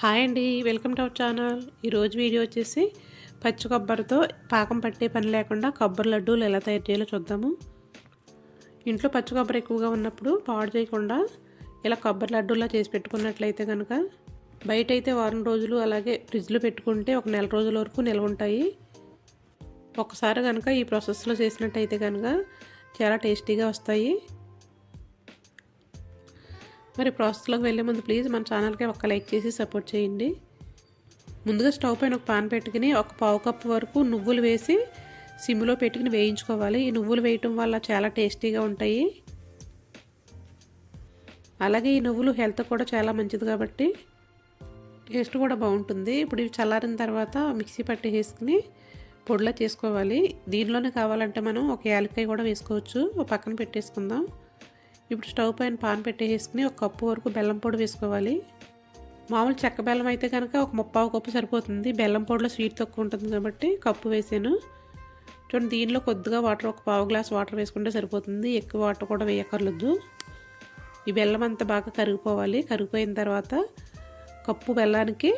Hi అండి welcome to our channel. ఈరోజు video వచ్చేసి పచ్చి కొబ్బరితో పాకం పట్టే పని లేకుండా కొబ్బరి లడ్డూలు ఎలా తయారు చేయాలో చూద్దాము. ఇంట్లో పచ్చి కొబ్బరి ఎక్కువగా ఉన్నప్పుడు పాడు చేయకుండా ఇలా కొబ్బరి లడ్డూలా చేసి పెట్టుకున్నట్లయితే కనుక బయట అయితే వారం రోజులు అలాగే ఫ్రిడ్జ్లో పెట్టుకుంటే ఒక నెల రోజుల వరకు నిల్వ ఉంటాయి. ఒకసారి కనుక ఈ ప్రాసెస్లో చేసినట్టయితే కనుక చాలా టేస్టీగా వస్తాయి. మరి ప్రాసెస్లోకి వెళ్ళే ముందు ప్లీజ్ మన ఛానల్కి ఒక లైక్ చేసి సపోర్ట్ చేయండి. ముందుగా స్టవ్ పైన ఒక పాన్ పెట్టుకుని ఒక పావు కప్పు వరకు నువ్వులు వేసి సిమ్లో పెట్టుకుని వేయించుకోవాలి. ఈ నువ్వులు వేయటం వల్ల చాలా టేస్టీగా ఉంటాయి. అలాగే ఈ నువ్వులు హెల్త్ కూడా చాలా మంచిది కాబట్టి టేస్ట్ కూడా బాగుంటుంది. ఇప్పుడు ఇవి చల్లారిన తర్వాత మిక్సీ పట్టి వేసుకుని పొడిలా చేసుకోవాలి. దీనిలోనే కావాలంటే మనం ఒక యాలకాయ కూడా వేసుకోవచ్చు. పక్కన పెట్టేసుకుందాం. ఇప్పుడు స్టవ్ పైన పాన్ పెట్టేసుకుని ఒక కప్పు వరకు బెల్లం పొడి వేసుకోవాలి. మామూలు చెక్క బెల్లం అయితే కనుక ఒక ముప్పావు కప్పు సరిపోతుంది. బెల్లం పొడిలో స్వీట్ తక్కువ ఉంటుంది కాబట్టి కప్పు వేసాను. చూడండి దీనిలో కొద్దిగా వాటర్ ఒక పావు గ్లాస్ వాటర్ వేసుకుంటే సరిపోతుంది. ఎక్కువ వాటర్ కూడా వేయకర్లేదు ఈ బెల్లం అంతా బాగా కరిగిపోవాలి. కరిగిపోయిన తర్వాత కప్పు బెల్లానికి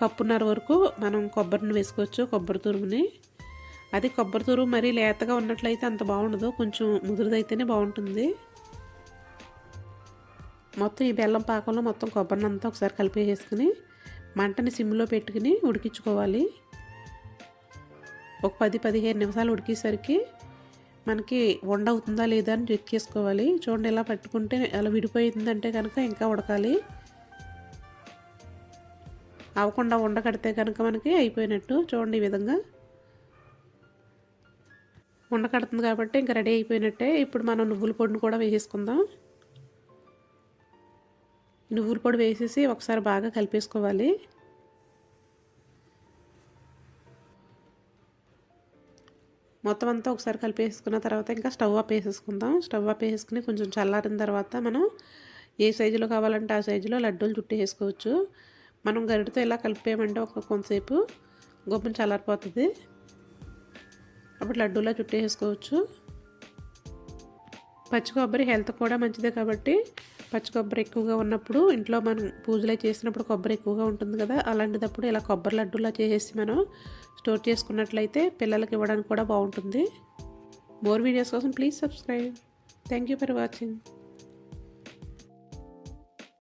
కప్పున్నర వరకు మనం కొబ్బరిని వేసుకోవచ్చు కొబ్బరి తురుముని. అది కొబ్బరి తురుము మరీ లేతగా ఉన్నట్లయితే అంత బాగుండదు. కొంచెం ముదురుదైతేనే బాగుంటుంది. మొత్తం ఈ బెల్లం పాకంలో మొత్తం కొబ్బరిని అంతా ఒకసారి కలిపేసుకుని మంటని సిమ్లో పెట్టుకుని ఉడికించుకోవాలి. ఒక పది పదిహేను నిమిషాలు ఉడికేసరికి మనకి వండ అవుతుందా లేదా అని చెక్ చేసుకోవాలి. చూడండి ఇలా పట్టుకుంటే అలా విడిపోయిందంటే కనుక ఇంకా ఉడకాలి. అవ్వకుండా ఉండకడితే కనుక మనకి అయిపోయినట్టు చూడండి ఈ విధంగా. ఉండకడుతుంది కాబట్టి ఇంకా రెడీ అయిపోయినట్టే. ఇప్పుడు మనం నువ్వుల పొడిని కూడా వేసేసుకుందాం. నువ్వుల పొడి వేసేసి ఒకసారి బాగా కలిపేసుకోవాలి. మొత్తం అంతా ఒకసారి కలిపేసుకున్న తర్వాత ఇంకా స్టవ్ ఆఫ్ వేసేసుకుందాం స్టవ్ ఆఫ్ వేసుకుని కొంచెం చల్లారిన తర్వాత మనం ఏ సైజులో కావాలంటే ఆ సైజులో లడ్డూలు చుట్టి వేసుకోవచ్చు మనం గరిటతో ఇలా కలిపేయమంటే ఒక కొంతసేపు గొప్పని చల్లారిపోతుంది. అప్పుడు లడ్డూలా చుట్టి వేసుకోవచ్చు పచ్చి కొబ్బరి హెల్త్ కూడా మంచిదే కాబట్టి పచ్చి కొబ్బరి ఎక్కువగా ఉన్నప్పుడు ఇంట్లో మనం పూజలు చేసినప్పుడు కొబ్బరి ఎక్కువగా ఉంటుంది కదా అలాంటిదప్పుడు ఇలా కొబ్బరి లడ్డూలా చేసేసి మనం స్టోర్ చేసుకున్నట్లయితే పిల్లలకి ఇవ్వడానికి కూడా బాగుంటుంది. మోర్ వీడియోస్ కోసం please subscribe thank you for watching